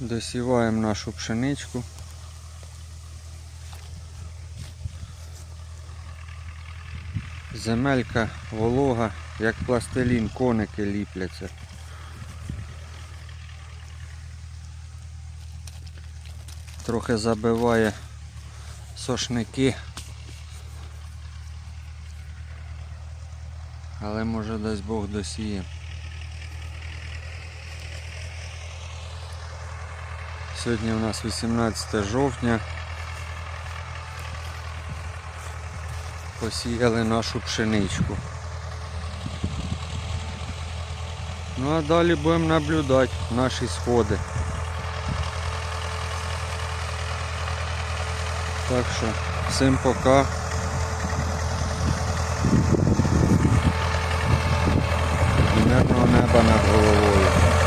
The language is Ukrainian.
Досіваємо нашу пшеничку. Земелька волога, як пластилін, коники ліпляться. Трохи забиває сошники. Але може дасть Бог досіє. Сьогодні у нас 18 жовтня. Посіяли нашу пшеничку. Ну а далі будемо наблюдати наші сходи. Так що всім пока. Мирного неба над головою.